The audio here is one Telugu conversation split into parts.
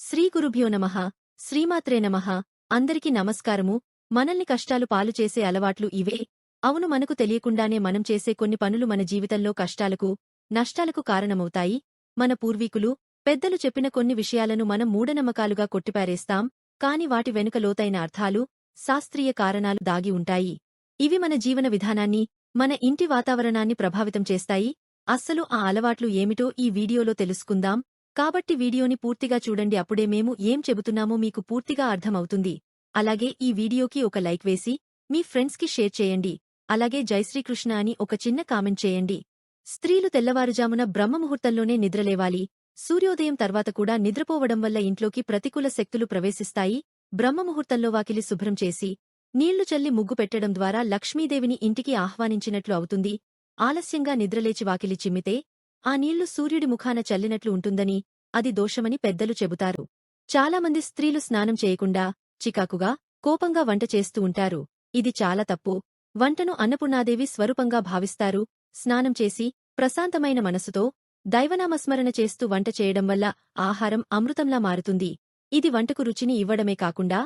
శ్రీ గురుభ్యో నమః శ్రీమాత్రే నమః. అందరికీ నమస్కారము. మనల్ని కష్టాలు పాలు చేసే అలవాట్లు ఇవే. అవును మనకు తెలియకుండానే మనం చేసే కొన్ని పనులు మన జీవితంలో కష్టాలకు నష్టాలకు కారణమవుతాయి. మన పూర్వీకులు పెద్దలు చెప్పిన కొన్ని విషయాలను మనం మూఢనమ్మకాలుగా కొట్టిపారేస్తాం. కాని వాటి వెనుక లోతైన అర్థాలు శాస్త్రీయ కారణాలు దాగి ఉంటాయి. ఇవి మన జీవన విధానాన్ని మన ఇంటి వాతావరణాన్ని ప్రభావితం చేస్తాయి. అస్సలు ఆ అలవాట్లు ఏమిటో ఈ వీడియోలో తెలుసుకుందాం. కాబట్టి వీడియోని పూర్తిగా చూడండి. అప్పుడే మేము ఏం చెబుతున్నామో మీకు పూర్తిగా అర్థమవుతుంది. అలాగే ఈ వీడియోకి ఒక లైక్ వేసి మీ ఫ్రెండ్స్కి షేర్ చేయండి. అలాగే జైశ్రీకృష్ణ అని ఒక చిన్న కామెంట్ చేయండి. స్త్రీలు తెల్లవారుజామున బ్రహ్మముహూర్తంలోనే నిద్రలేవాలి. సూర్యోదయం తర్వాత కూడా నిద్రపోవడం వల్ల ఇంట్లోకి ప్రతికూల శక్తులు ప్రవేశిస్తాయి. బ్రహ్మముహూర్తంలో వాకిలి శుభ్రం చేసి నీళ్ళు చల్లి ముగ్గు పెట్టడం ద్వారా లక్ష్మీదేవిని ఇంటికి ఆహ్వానించినట్లు అవుతుంది. ఆలస్యంగా నిద్రలేచి వాకిలి చిమ్మితే ఆ నీళ్ళు సూర్యుడి ముఖాన చల్లినట్లు ఉంటుందని అది దోషమని పెద్దలు చెబుతారు. చాలామంది స్త్రీలు స్నానం చేయకుండా చికాకుగా కోపంగా వంట చేస్తూ ఉంటారు. ఇది చాలా తప్పు. వంటను అన్నపూర్ణాదేవి స్వరూపంగా భావిస్తారు. స్నానం చేసి ప్రశాంతమైన మనసుతో దైవనామస్మరణ చేస్తూ వంట చేయడం వల్ల ఆహారం అమృతంలా మారుతుంది. ఇది వంటకు రుచిని ఇవ్వడమే కాకుండా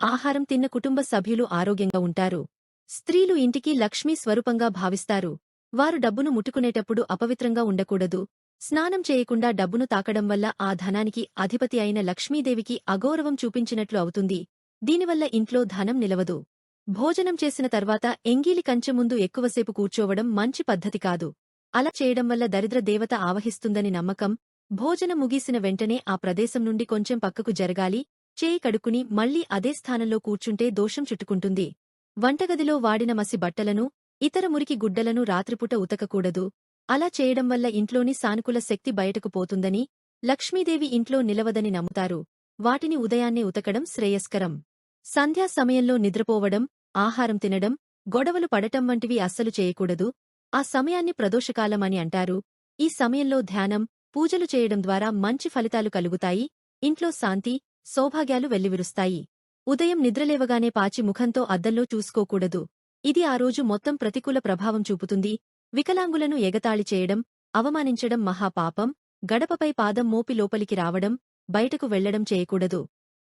ఆహారం తిన్న కుటుంబ సభ్యులు ఆరోగ్యంగా ఉంటారు. స్త్రీలు ఇంటికి లక్ష్మీ స్వరూపంగా భావిస్తారు. వారు డబ్బును ముట్టుకునేటప్పుడు అపవిత్రంగా ఉండకూడదు. స్నానం చేయకుండా డబ్బును తాకడం వల్ల ఆ ధనానికి అధిపతి అయిన లక్ష్మీదేవికి అగౌరవం చూపించినట్లు అవుతుంది. దీనివల్ల ఇంట్లో ధనం నిలవదు. భోజనం చేసిన తర్వాత ఎంగీలి కంచె ముందు ఎక్కువసేపు కూర్చోవడం మంచి పద్ధతి కాదు. అలా చేయడం వల్ల దరిద్ర దేవత ఆవహిస్తుందని నమ్మకం. భోజనం ముగిసిన వెంటనే ఆ ప్రదేశం నుండి కొంచెం పక్కకు జరగాలి. చేయి కడుక్కుని మళ్ళీ అదే స్థానంలో కూర్చుంటే దోషం చుట్టుకుంటుంది. వంటగదిలో వాడిన మసి బట్టలను ఇతర మురికి గుడ్డలను రాత్రిపూట ఉతకకూడదు. అలా చేయడం వల్ల ఇంట్లోని సానుకూల శక్తి బయటకు పోతుందని లక్ష్మీదేవి ఇంట్లో నిలవదని నమ్ముతారు. వాటిని ఉదయాన్నే ఉతకడం శ్రేయస్కరం. సంధ్యా సమయంలో నిద్రపోవడం ఆహారం తినడం గొడవలు పడటం వంటివి అస్సలు చేయకూడదు. ఆ సమయాన్ని ప్రదోషకాలం అని అంటారు. ఈ సమయంలో ధ్యానం పూజలు చేయడం ద్వారా మంచి ఫలితాలు కలుగుతాయి. ఇంట్లో శాంతి సౌభాగ్యాలు వెల్లివిరుస్తాయి. ఉదయం నిద్రలేవగానే పాచి ముఖంతో అద్దంలో చూసుకోకూడదు. ఇది ఆ రోజు మొత్తం ప్రతికూల ప్రభావం చూపుతుంది. వికలాంగులను ఎగతాళి చేయడం అవమానించడం మహాపాపం. గడపపై పాదం మోపి లోపలికి రావడం బయటకు వెళ్ళడం చేయకూడదు.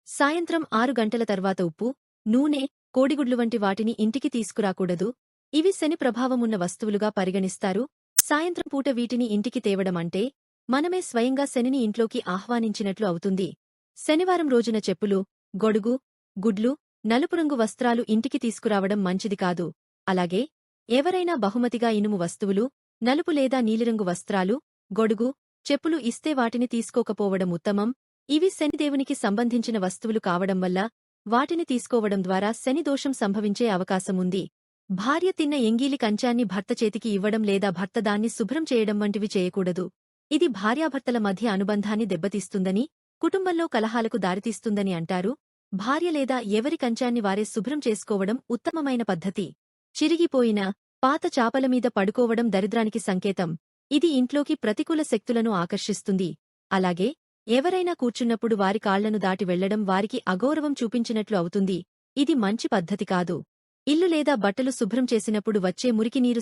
సాయంత్రం ఆరు గంటల తర్వాత ఉప్పు నూనె కోడిగుడ్లు వంటి వాటిని ఇంటికి తీసుకురాకూడదు. ఇవి శని ప్రభావమున్న వస్తువులుగా పరిగణిస్తారు. సాయంత్రం పూట వీటిని ఇంటికి తేవడం అంటే మనమే స్వయంగా శనిని ఇంట్లోకి ఆహ్వానించినట్లు అవుతుంది. శనివారం రోజున చెప్పులు గొడుగు గుడ్లు నలుపు రంగు వస్త్రాలు ఇంటికి తీసుకురావడం మంచిది కాదు. అలాగే ఎవరైనా బహుమతిగా ఇనుము వస్తువులు నలుపు లేదా నీలిరంగు వస్త్రాలు గొడుగు చెప్పులు ఇస్తే వాటిని తీసుకోకపోవడం ఉత్తమం. ఇవి శనిదేవునికి సంబంధించిన వస్తువులు కావడం వల్ల వాటిని తీసుకోవడం ద్వారా శని దోషం సంభవించే అవకాశముంది భార్య తిన్న ఎంగీలి కంచాన్ని భర్త చేతికి ఇవ్వడం లేదా భర్త దాన్ని శుభ్రం చేయడం వంటివి చేయకూడదు. ఇది భార్యాభర్తల మధ్య అనుబంధాన్ని దెబ్బతీస్తుందని కుటుంబంలో కలహాలకు దారితీస్తుందని అంటారు. భార్య లేదా ఎవరి కంచాన్ని వారే శుభ్రం చేసుకోవడం ఉత్తమమైన పద్ధతి. చిరిగిపోయిన పాత చాపలమీద పడుకోవడం దరిద్రానికి సంకేతం. ఇది ఇంట్లోకి ప్రతికూల శక్తులను ఆకర్షిస్తుంది. అలాగే ఎవరైనా కూర్చున్నప్పుడు వారి కాళ్ళను దాటి వెళ్ళడం వారికి అగౌరవం చూపించినట్లు అవుతుంది. ఇది మంచి పద్ధతి కాదు. ఇల్లు లేదా బట్టలు శుభ్రం చేసినప్పుడు వచ్చే మురికి నీరు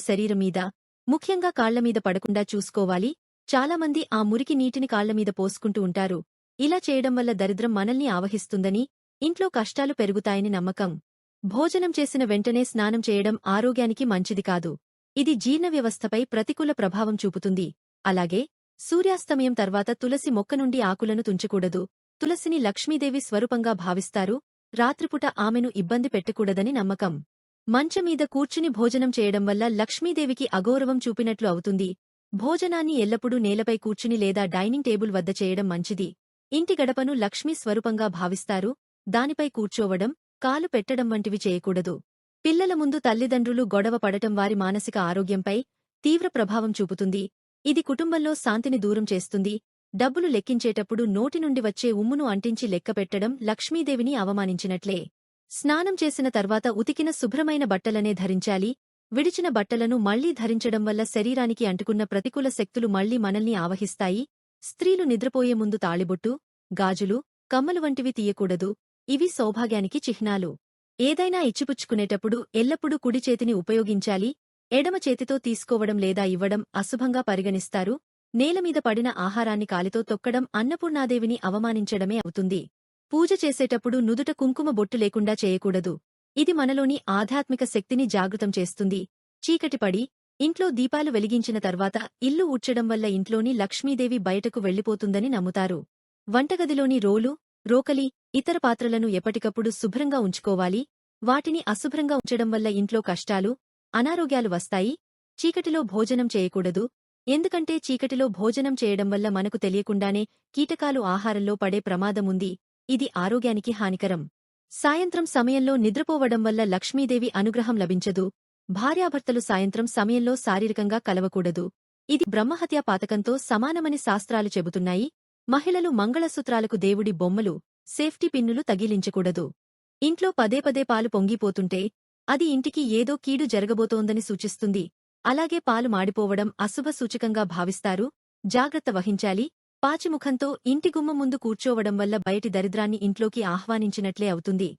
ముఖ్యంగా కాళ్ళమీద పడకుండా చూసుకోవాలి. చాలామంది ఆ మురికి నీటిని కాళ్ళమీద పోసుకుంటూ ఉంటారు. ఇలా చేయడం వల్ల దరిద్రం మనల్ని ఆవహిస్తుందని ఇంట్లో కష్టాలు పెరుగుతాయని నమ్మకం. భోజనం చేసిన వెంటనే స్నానం చేయడం ఆరోగ్యానికి మంచిది కాదు. ఇది జీర్ణ వ్యవస్థపై ప్రతికూల ప్రభావం చూపుతుంది. అలాగే సూర్యాస్తమయం తర్వాత తులసి మొక్క నుండి ఆకులను తుంచకూడదు. తులసిని లక్ష్మీదేవి స్వరూపంగా భావిస్తారు. రాత్రిపుట ఆమెను ఇబ్బంది పెట్టకూడదని నమ్మకం. మంచమీద కూర్చుని భోజనం చేయడం వల్ల లక్ష్మీదేవికి అగౌరవం చూపినట్లు అవుతుంది. భోజనాన్ని ఎల్లప్పుడూ నేలపై కూర్చుని లేదా డైనింగ్ టేబుల్ వద్ద చేయడం మంచిది. ఇంటి గడపను లక్ష్మీ స్వరూపంగా భావిస్తారు. దానిపై కూర్చోవడం కాలు పెట్టడం వంటివి చేయకూడదు. పిల్లల ముందు తల్లిదండ్రులు గొడవ పడటం వారి మానసిక ఆరోగ్యంపై తీవ్ర ప్రభావం చూపుతుంది. ఇది కుటుంబంలో శాంతిని దూరం చేస్తుంది. డబ్బులు లెక్కించేటప్పుడు నోటి నుండి వచ్చే ఉమ్మును అంటించి లెక్కపెట్టడం లక్ష్మీదేవిని అవమానించినట్లే. స్నానం చేసిన తర్వాత ఉతికిన శుభ్రమైన బట్టలనే ధరించాలి. విడిచిన బట్టలను మళ్ళీ ధరించడం వల్ల శరీరానికి అంటుకున్న ప్రతికూల శక్తులు మళ్ళీ మనల్ని ఆవహిస్తాయి. స్త్రీలు నిద్రపోయే ముందు తాళిబొట్టు గాజులు కమ్మలు వంటివి తీయకూడదు. ఇవి సౌభాగ్యానికి చిహ్నాలు. ఏదైనా ఇచ్చిపుచ్చుకునేటప్పుడు ఎల్లప్పుడూ కుడి చేతిని ఉపయోగించాలి ఎడమ చేతితో తీసుకోవడం లేదా ఇవ్వడం అశుభంగా పరిగణిస్తారు. నేలమీద పడిన ఆహారాన్ని కాలితో తొక్కడం అన్నపూర్ణాదేవిని అవమానించడమే అవుతుంది. పూజ చేసేటప్పుడు నుదుట కుంకుమ బొట్టు లేకుండా చేయకూడదు. ఇది మనలోని ఆధ్యాత్మిక శక్తిని జాగృతం చేస్తుంది. చీకటిపడి ఇంట్లో దీపాలు వెలిగించిన తర్వాత ఇల్లు ఊడ్చడం వల్ల ఇంట్లోని లక్ష్మీదేవి బయటకు వెళ్ళిపోతుందని నమ్ముతారు. వంటగదిలోని రోలు రోకలి ఇతర పాత్రలను ఎప్పటికప్పుడు శుభ్రంగా ఉంచుకోవాలి. వాటిని అశుభ్రంగా ఉంచడం వల్ల ఇంట్లో కష్టాలు అనారోగ్యాలు వస్తాయి. చీకటిలో భోజనం చేయకూడదు. ఎందుకంటే చీకటిలో భోజనం చేయడం వల్ల మనకు తెలియకుండానే కీటకాలు ఆహారంలో పడే ప్రమాదముంది ఇది ఆరోగ్యానికి హానికరం. సాయంత్రం సమయంలో నిద్రపోవడం వల్ల లక్ష్మీదేవి అనుగ్రహం లభించదు. భార్యాభర్తలు సాయంత్రం సమయంలో శారీరకంగా కలవకూడదు. ఇది బ్రహ్మహత్యా పాతకంతో సమానమని శాస్త్రాలు చెబుతున్నాయి. మహిళలు మంగళసూత్రాలకు దేవుడి బొమ్మలు సేఫ్టీ పిన్నులు తగిలించకూడదు. ఇంట్లో పదే పదే పాలు పొంగిపోతుంటే అది ఇంటికి ఏదో కీడు జరగబోతోందని సూచిస్తుంది. అలాగే పాలు మాడిపోవడం అశుభ సూచకంగా భావిస్తారు. జాగ్రత్త వహించాలి. పాచిముఖంతో ఇంటి గుమ్మ ముందు కూర్చోవడం వల్ల బయటి దరిద్రాన్ని ఇంట్లోకి ఆహ్వానించినట్లే అవుతుంది.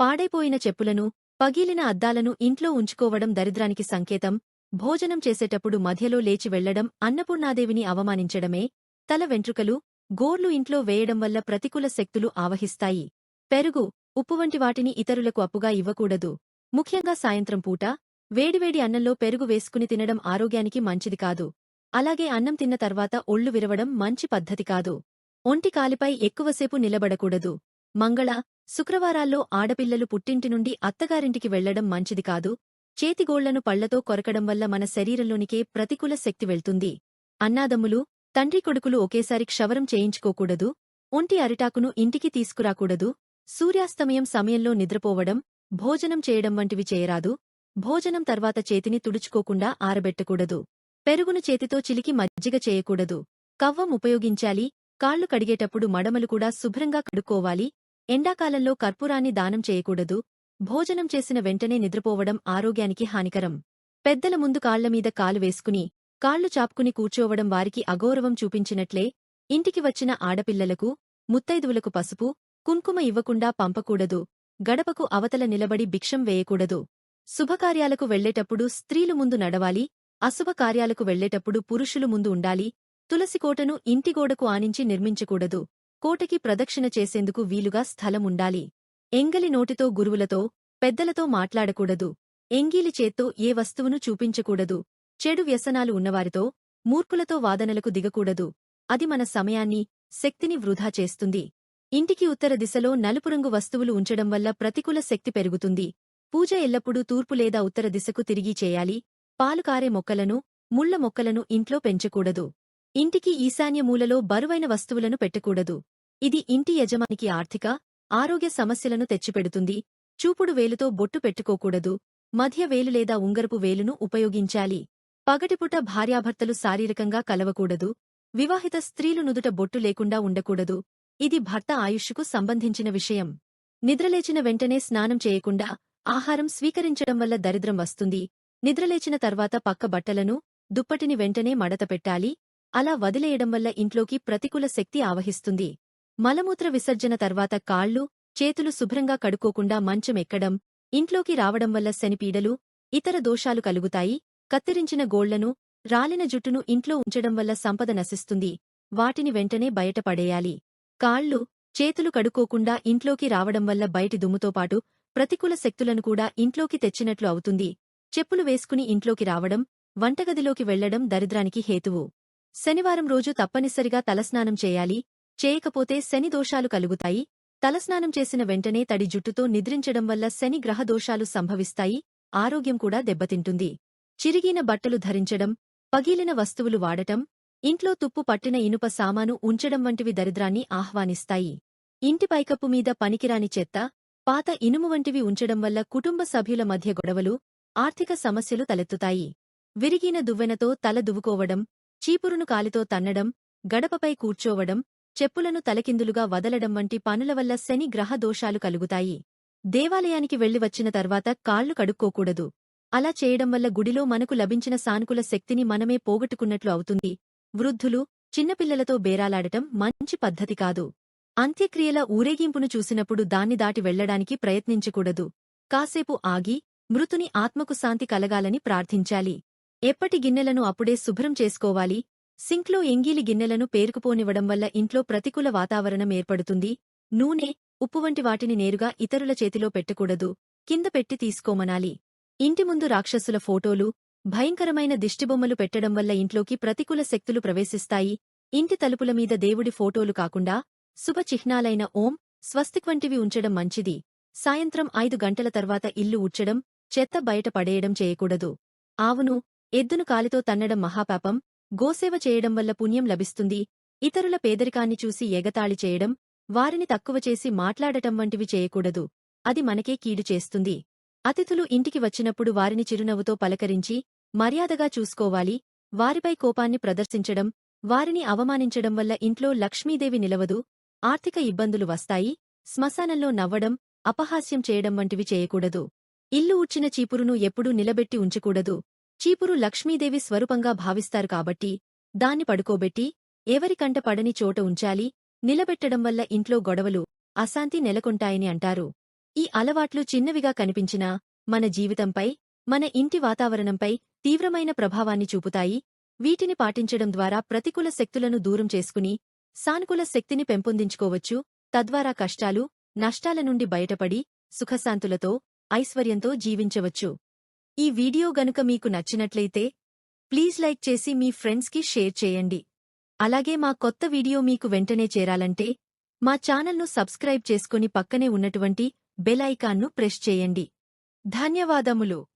పాడైపోయిన చెప్పులను పగిలిన అద్దాలను ఇంట్లో ఉంచుకోవడం దరిద్రానికి సంకేతం. భోజనం చేసేటప్పుడు మధ్యలో లేచి వెళ్ళడం అన్నపూర్ణాదేవిని అవమానించడమే. తల వెంట్రుకలు గోర్లు ఇంట్లో వేయడం వల్ల ప్రతికూల శక్తులు ఆవహిస్తాయి. పెరుగు ఉప్పు వంటి వాటిని ఇతరులకు అప్పుగా ఇవ్వకూడదు. ముఖ్యంగా సాయంత్రం పూట వేడివేడి అన్నంలో పెరుగు వేసుకుని తినడం ఆరోగ్యానికి మంచిది కాదు. అలాగే అన్నం తిన్న తర్వాత ఒళ్ళు విరవడం మంచి పద్ధతి కాదు. ఒంటి కాలిపై ఎక్కువసేపు నిలబడకూడదు. మంగళ శుక్రవారాల్లో ఆడపిల్లలు పుట్టింటి నుండి అత్తగారింటికి వెళ్ళడం మంచిది కాదు. చేతిగోళ్ళను పళ్ళతో కొరకడం వల్ల మన శరీరంలోనికే ప్రతికూల శక్తి వెళ్తుంది. అన్నాదమ్ములు తండ్రి కొడుకులు ఒకేసారి క్షవరం చేయించుకోకూడదు ఒంటి అరిటాకును ఇంటికి తీసుకురాకూడదు సూర్యాస్తమయం సమయంలో నిద్రపోవడం భోజనం చేయడం వంటివి చేయరాదు భోజనం తర్వాత చేతిని తుడుచుకోకుండా ఆరబెట్టకూడదు పెరుగును చేతితో చిలికి మజ్జిగ చేయకూడదు కవ్వం ఉపయోగించాలి కాళ్ళు కడిగేటప్పుడు మడమలు కూడా శుభ్రంగా కడుక్కోవాలి ఎండాకాలంలో కర్పూరాన్ని దానం చేయకూడదు భోజనం చేసిన వెంటనే నిద్రపోవడం ఆరోగ్యానికి హానికరం. పెద్దల ముందు కాళ్ళమీద కాలు వేసుకుని కాళ్ళు చాపుకుని కూర్చోవడం వారికి అగౌరవం చూపించినట్లే ఇంటికి వచ్చిన ఆడపిల్లలకు ముత్తైదువులకు పసుపు కుంకుమ ఇవ్వకుండా పంపకూడదు గడపకు అవతల నిలబడి భిక్షం వేయకూడదు. శుభకార్యాలకు వెళ్ళేటప్పుడు స్త్రీలు ముందు నడవాలి అశుభకార్యాలకు వెళ్ళేటప్పుడు పురుషులు ముందు ఉండాలి తులసికోటను ఇంటిగోడకు ఆనించి నిర్మించకూడదు. కోటకి ప్రదక్షిణ చేసేందుకు వీలుగా స్థలముండాలి ఎంగలి నోటితో గురువులతో పెద్దలతో మాట్లాడకూడదు. ఎంగీలి చేత్తో ఏ వస్తువును చూపించకూడదు. చెడు వ్యసనాలు ఉన్నవారితో మూర్ఖులతో వాదనలకు దిగకూడదు. అది మన సమయాన్ని శక్తిని వృధా చేస్తుంది. ఇంటికి ఉత్తర దిశలో నలుపురంగు వస్తువులు ఉంచడం వల్ల ప్రతికూల శక్తి పెరుగుతుంది. పూజ ఎల్లప్పుడూ తూర్పు లేదా ఉత్తర దిశకు తిరిగి చేయాలి. పాలుకారే మొక్కలను ముళ్ళ మొక్కలను ఇంట్లో పెంచకూడదు. ఇంటికి ఈశాన్య మూలలో బరువైన వస్తువులను పెట్టకూడదు. ఇది ఇంటి యజమానికి ఆర్థిక ఆరోగ్య సమస్యలను తెచ్చిపెడుతుంది. చూపుడు వేలుతో బొట్టు పెట్టుకోకూడదు. మధ్య వేలు లేదా ఉంగరపు వేలును ఉపయోగించాలి. పగటిపుట భార్యాభర్తలు శారీరకంగా కలవకూడదు. వివాహిత స్త్రీలు నుదుట బొట్టు లేకుండా ఉండకూడదు. ఇది భర్త ఆయుష్కు సంబంధించిన విషయం. నిద్రలేచిన వెంటనే స్నానం చేయకుండా ఆహారం స్వీకరించడం వల్ల దరిద్రం వస్తుంది. నిద్రలేచిన తర్వాత పక్క బట్టలను దుప్పటిని వెంటనే మడతపెట్టాలి అలా వదిలేయడం వల్ల ఇంట్లోకి ప్రతికూల శక్తి ఆవహిస్తుంది. మలమూత్ర విసర్జన తర్వాత కాళ్ళు చేతులు శుభ్రంగా కడుక్కోకుండా మంచం ఎక్కడం ఇంట్లోకి రావడం వల్ల శనిపీడలు ఇతర దోషాలు కలుగుతాయి. కత్తిరించిన గోళ్ళను రాలిన జుట్టును ఇంట్లో ఉంచడం వల్ల సంపద నశిస్తుంది. వాటిని వెంటనే బయటపడేయాలి కాళ్ళు చేతులు కడుక్కోకుండా ఇంట్లోకి రావడం వల్ల బయటి దుమ్ముతో పాటు ప్రతికూల శక్తులను కూడా ఇంట్లోకి తెచ్చినట్లు అవుతుంది. చెప్పులు వేసుకుని ఇంట్లోకి రావడం వంటగదిలోకి వెళ్ళడం దరిద్రానికి హేతువు. శనివారం రోజు తప్పనిసరిగా తలస్నానం చేయాలి. చేయకపోతే శని దోషాలు కలుగుతాయి. తలస్నానం చేసిన వెంటనే తడి జుట్టుతో నిద్రించడం వల్ల శని గ్రహదోషాలు సంభవిస్తాయి. ఆరోగ్యం కూడా దెబ్బతింటుంది. చిరిగిన బట్టలు ధరించడం పగిలిన వస్తువులు వాడటం ఇంట్లో తుప్పు పట్టిన ఇనుప సామాను ఉంచడం వంటివి దరిద్రాన్ని ఆహ్వానిస్తాయి. ఇంటి పైకప్పు మీద పనికిరాని చెత్త పాత ఇనుము వంటివి ఉంచడం వల్ల కుటుంబ సభ్యుల మధ్య గొడవలు ఆర్థిక సమస్యలు తలెత్తుతాయి. విరిగిన దువ్వెనతో తల దువ్వుకోవడం చీపురును కాలితో తన్నడం గడపపై కూర్చోవడం చెప్పులను తలకిందులుగా వదలడం వంటి పనుల వల్ల శని గ్రహ దోషాలు కలుగుతాయి. దేవాలయానికి వెళ్ళి వచ్చిన తర్వాత కాళ్ళు కడుక్కోకూడదు. అలా చేయడం వల్ల గుడిలో మనకు లభించిన సానుకూల శక్తిని మనమే పోగొట్టుకున్నట్లు అవుతుంది. వృద్ధులు చిన్నపిల్లలతో బేరాలాడటం మంచి పద్ధతి కాదు. అంత్యక్రియల ఊరేగింపును చూసినప్పుడు దాన్ని దాటి వెళ్ళడానికి ప్రయత్నించకూడదు. కాసేపు ఆగి మృతుని ఆత్మకు శాంతి కలగాలని ప్రార్థించాలి. ఎప్పటి గిన్నెలను అప్పుడే శుభ్రం చేసుకోవాలి. సింక్లో ఎంగీలి గిన్నెలను పేరుకుపోనివ్వడం వల్ల ఇంట్లో ప్రతికూల వాతావరణం ఏర్పడుతుంది. నూనె ఉప్పు వంటి వాటిని నేరుగా ఇతరుల చేతిలో పెట్టకూడదు. కింద పెట్టి తీసుకోమనాలి. ఇంటి ముందు రాక్షసుల ఫోటోలు భయంకరమైన దిష్టిబొమ్మలు పెట్టడం వల్ల ఇంట్లోకి ప్రతికూల శక్తులు ప్రవేశిస్తాయి. ఇంటి తలుపుల మీద దేవుడి ఫోటోలు కాకుండా శుభ చిహ్నాలైన ఓం స్వస్తిక్ వంటివి ఉంచడం మంచిది. సాయంత్రం ఐదు గంటల తర్వాత ఇల్లు ఉడ్చడం చెత్త బయట పడేయడం చేయకూడదు. ఆవును ఎద్దును కాలితో తన్నడం మహాపాపం. గోసేవ చేయడం వల్ల పుణ్యం లభిస్తుంది. ఇతరుల పేదరికాన్ని చూసి ఎగతాళి చేయడం వారిని తక్కువ చేసి మాట్లాడటం వంటివి చేయకూడదు. అది మనకే కీడు చేస్తుంది. అతిథులు ఇంటికి వచ్చినప్పుడు వారిని చిరునవ్వుతో పలకరించి మర్యాదగా చూసుకోవాలి. వారిపై కోపాన్ని ప్రదర్శించడం వారిని అవమానించడం వల్ల ఇంట్లో లక్ష్మీదేవి నిలవదు. ఆర్థిక ఇబ్బందులు వస్తాయి. శ్మశానంలో నవ్వడం అపహాస్యం చేయడం వంటివి చేయకూడదు. ఇల్లు ఉచ్చిన చీపురును ఎప్పుడూ నిలబెట్టి ఉంచకూడదు. చీపురు లక్ష్మీదేవి స్వరూపంగా భావిస్తారు కాబట్టి దాన్ని పడుకోబెట్టి ఎవరికంట పడని చోట ఉంచాలి. నిలబెట్టడం వల్ల ఇంట్లో గొడవలు అశాంతి నెలకొంటాయని అంటారు. ఈ అలవాట్లు చిన్నవిగా కనిపించినా మన జీవితంపై మన ఇంటి వాతావరణంపై తీవ్రమైన ప్రభావాన్ని చూపుతాయి. వీటిని పాటించడం ద్వారా ప్రతికూల శక్తులను దూరం చేసుకుని సానుకూల శక్తిని పెంపొందించుకోవచ్చు. తద్వారా కష్టాలు నష్టాల నుండి బయటపడి సుఖశాంతులతో ఐశ్వర్యంతో జీవించవచ్చు. ఈ వీడియో గనుక మీకు నచ్చినట్లయితే ప్లీజ్ లైక్ చేసి మీ ఫ్రెండ్స్కి షేర్ చేయండి. అలాగే మా కొత్త వీడియో మీకు వెంటనే చేరాలంటే మా ఛానల్ను సబ్స్క్రైబ్ చేసుకుని పక్కనే ఉన్నటువంటి బెల్ ఐకాన్ను ప్రెస్ చేయండి. ధన్యవాదములు.